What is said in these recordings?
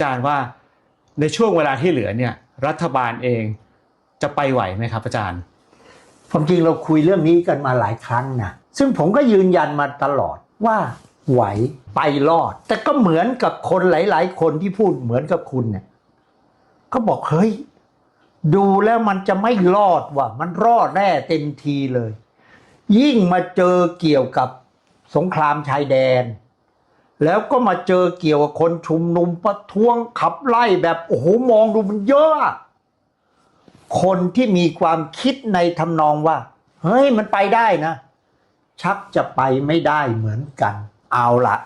อาจารย์ว่าในช่วงเวลาที่เหลือเนี่ยรัฐบาลเองจะไปไหวไหมครับอาจารย์ความจริงเราคุยเรื่องนี้กันมาหลายครั้งนะซึ่งผมก็ยืนยันมาตลอดว่าไหวไปรอด แต่ก็เหมือนกับคนหลาย ๆ คนที่พูดเหมือนกับคุณเนี่ยก็บอกเฮ้ยดูแล้วมันจะไม่รอดว่ะมันรอดแน่เต็มทีเลย ยิ่งมาเจอเกี่ยวกับสงครามชายแดน แล้วก็มาเจอเกี่ยวกับคนชุมนุมประท้วงขับไล่แบบโอ้โหมองดูมันเยอะ คนที่มีความคิดในทำนองว่า เฮ้ยมันไปได้นะ ชักจะไปไม่ได้เหมือนกัน เอาละ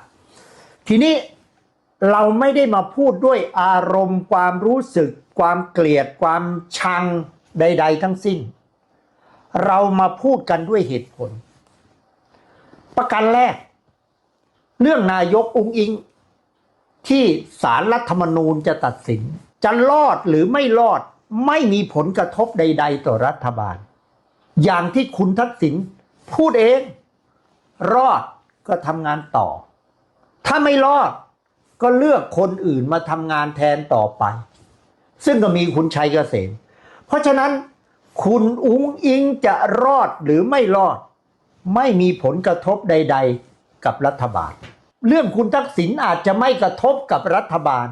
ทีนี้เราไม่ได้มาพูดด้วยอารมณ์ความรู้สึก ความเกลียดความชังใด ๆ ทั้งสิ้น เรามาพูดกันด้วยเหตุผล ประการแรก เรื่องนายกองค์อิง ที่สารรัฐธรรมนูญจะตัดสิน จะรอดหรือไม่รอดไม่มีผลกระทบใด ๆ ต่อรัฐบาล อย่างที่คุณทักษิณพูดเอง รอดก็ทำงานต่อ ถ้าไม่รอดก็เลือกคนอื่นมาทำงานแทนต่อไป ซึ่งก็มีคุณชัยเกษมเพราะฉะนั้นคุณอุ้งอิงจะรอดหรือไม่รอด ไม่มีผลกระทบใด ๆ กับรัฐบาล เรื่องคุณทักษิณอาจจะไม่กระทบกับรัฐบาล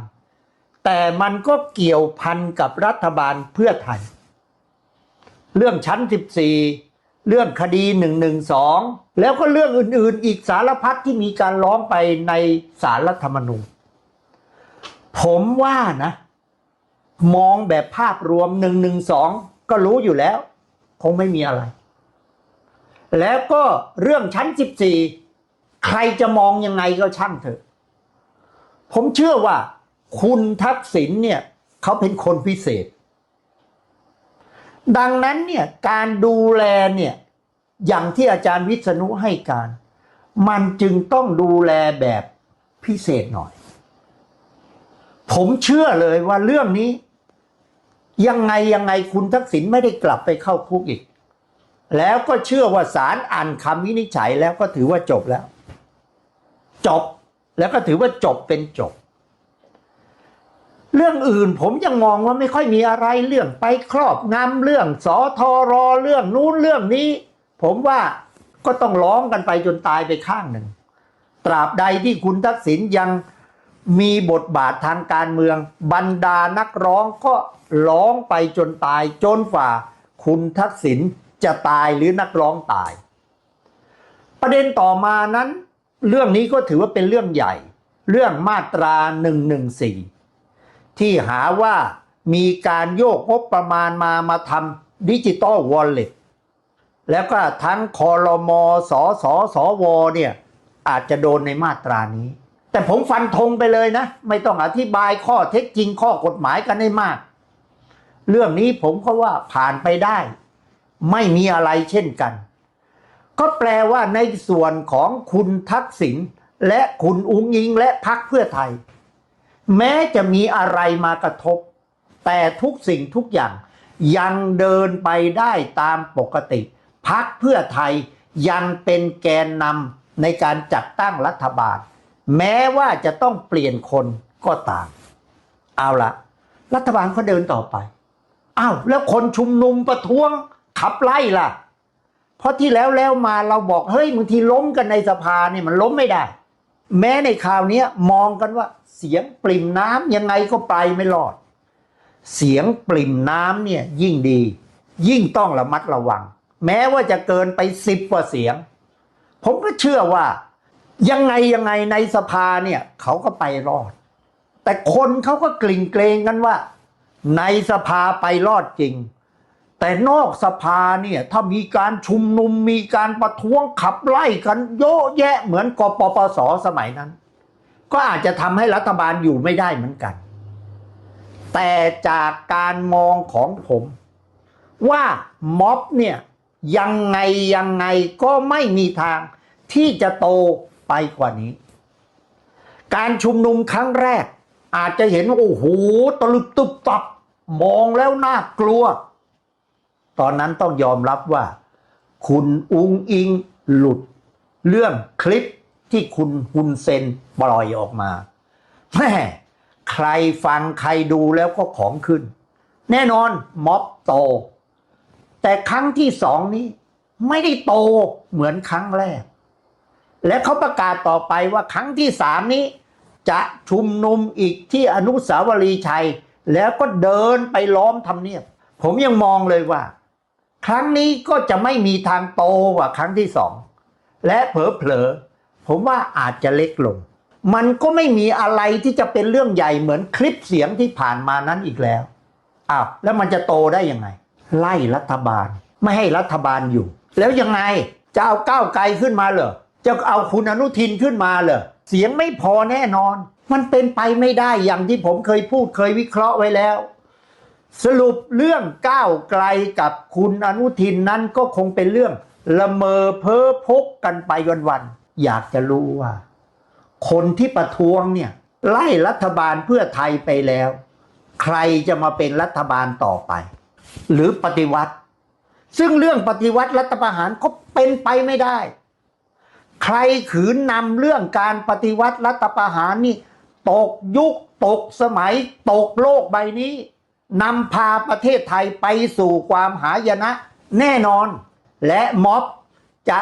แต่มันก็เกี่ยวพันกับรัฐบาลเพื่อไทย เรื่องชั้น 14 เรื่องคดี 112 แล้วก็เรื่องอื่นๆ อีกสารพัดที่มีการร้องไปในสารรัฐธรรมนูญผมว่านะ มองแบบภาพรวม 112 ก็รู้อยู่แล้ว คงไม่มีอะไร แล้วก็เรื่องชั้น 14 ใครจะมองยังไงก็ช่างเถอะ ผมเชื่อว่า คุณทักษิณเนี่ยเขาเป็นคนพิเศษ ดังนั้นเนี่ยการดูแลเนี่ยอย่างที่อาจารย์วิษณุให้การ มันจึงต้องดูแลแบบพิเศษหน่อย ผมเชื่อเลยว่าเรื่องนี้ ยังไงยังไงคุณทักษิณไม่ได้กลับไปเข้าคุกอีก แล้วก็เชื่อว่าศาลอ่านคำวินิจฉัยแล้วก็ถือว่าจบแล้ว จบแล้วก็ถือว่าจบเป็นจบ เรื่องอื่นผมยังมองว่าไม่ค่อยมีอะไรเรื่องไปครอบงำเรื่องสอทอรอเรื่องนู้นเรื่องนี้ ผมว่าก็ต้องร้องกันไปจนตายไปข้างหนึ่ง ตราบใดที่คุณทักษิณยังมีบทบาททางการเมือง บรรดานักร้องก็ร้องไปจนตายจนฝ่า คุณทักษิณจะตายหรือนักร้องตาย ประเด็นต่อมานั้น เรื่องนี้ก็ถือว่าเป็นเรื่องใหญ่ เรื่องมาตรา 114 ที่หาว่ามีการโยกงบประมาณมามาทำดิจิตอลวอลเล็ตแล้วก็ทั้งคอรมอสอสอสอวอเนี่ยอาจจะโดนในมาตรานี้ แต่ผมฟันธงไปเลยนะ ไม่ต้องอธิบายข้อเท็จจริงข้อกฎหมายกันให้มาก เรื่องนี้ผมก็ว่าผ่านไปได้ ไม่มีอะไรเช่นกัน ก็แปลว่าในส่วนของคุณทักษิณและคุณอุ้งอิงและพักเพื่อไทย แม้จะมีอะไรมากระทบ แต่ทุกสิ่งทุกอย่างยังเดินไปได้ตามปกติ พักเพื่อไทยยังเป็นแกนนำในการจัดตั้งรัฐบาล แม้ว่าจะต้องเปลี่ยนคนก็ตาม เอาละรัฐบาลก็เดินต่อไป อ้าวแล้วคนชุมนุมประท้วงขับไล่ล่ะ เพราะที่แล้วแล้วมาเราบอกเฮ้ยบางทีล้มกันในสภาเนี่ยมันล้มไม่ได้ แม้ในคราวนี้มองกันว่า เสียงปริ่มน้ำยังไงก็ไปไม่รอด เสียงปริ่มน้ำเนี่ยยิ่งดี ยิ่งต้องระมัดระวัง แม้ว่าจะเกินไปสิบกว่าเสียง ผมก็เชื่อว่า ยังไงยังไงในสภาเนี่ยเขาก็ไปรอด แต่คนเขาก็กลิ่งเกรงกันว่า ในสภาไปรอดจริง แต่นอกสภาเนี่ยถ้ามีการชุมนุมมีการประท้วงขับไล่กันโยอะแยะเหมือนกปปสสมัยนั้น ก็อาจจะทำให้รัฐบาลอยู่ไม่ได้เหมือนกัน แต่จากการมองของผม ว่าม็อบเนี่ยยังไงยังไงก็ไม่มีทางที่จะโตไปกว่านี้ การชุมนุมครั้งแรก อาจจะเห็นว่าโอ้โหตลึบตุบตับมองแล้วน่ากลัว ตอนนั้นต้องยอมรับว่า คุณอุงอิงหลุด เรื่องคลิปที่คุณฮุนเซนปล่อยออกมาแม่ใครฟังใครดูแล้วก็ของขึ้น แน่นอนม็อบโต แต่ครั้งที่สองนี้ ไม่ได้โตเหมือนครั้งแรก และเขาประกาศต่อไปว่าครั้งที่สามนี้ จะชุมนุมอีกที่อนุสาวรีย์ชัย แล้วก็เดินไปล้อมทำเนียบ ผมยังมองเลยว่า ครั้งนี้ก็จะไม่มีทางโตกว่าครั้งที่สองและเผลอๆผมว่าอาจจะเล็กลง มันก็ไม่มีอะไรที่จะเป็นเรื่องใหญ่เหมือนคลิปเสียงที่ผ่านมานั้นอีกแล้วอ้าวแล้วมันจะโตได้ยังไง ไล่รัฐบาล ไม่ให้รัฐบาลอยู่ แล้วยังไงจะเอาก้าวไกลขึ้นมาเหรอจะเอาคุณอนุทินขึ้นมาเหรอเสียงไม่พอแน่นอน มันเป็นไปไม่ได้อย่างที่ผมเคยพูดเคยวิเคราะห์ไว้แล้ว สรุปเรื่องก้าวไกลกับคุณอนุทินนั้นก็คงเป็นเรื่องละเมอเพ้อพกกันไปวันๆอยากจะรู้ว่า คนที่ประท้วงเนี่ยไล่รัฐบาลเพื่อไทยไปแล้ว ใครจะมาเป็นรัฐบาลต่อไป หรือปฏิวัติ ซึ่งเรื่องปฏิวัติรัฐประหารก็เป็นไปไม่ได้ ใครขืนนำเรื่องการปฏิวัติรัฐประหารนี่ ตกยุคตกสมัย ตกโลกใบนี้ นำพาประเทศไทยไปสู่ความหายนะแน่นอนและม็อบจะ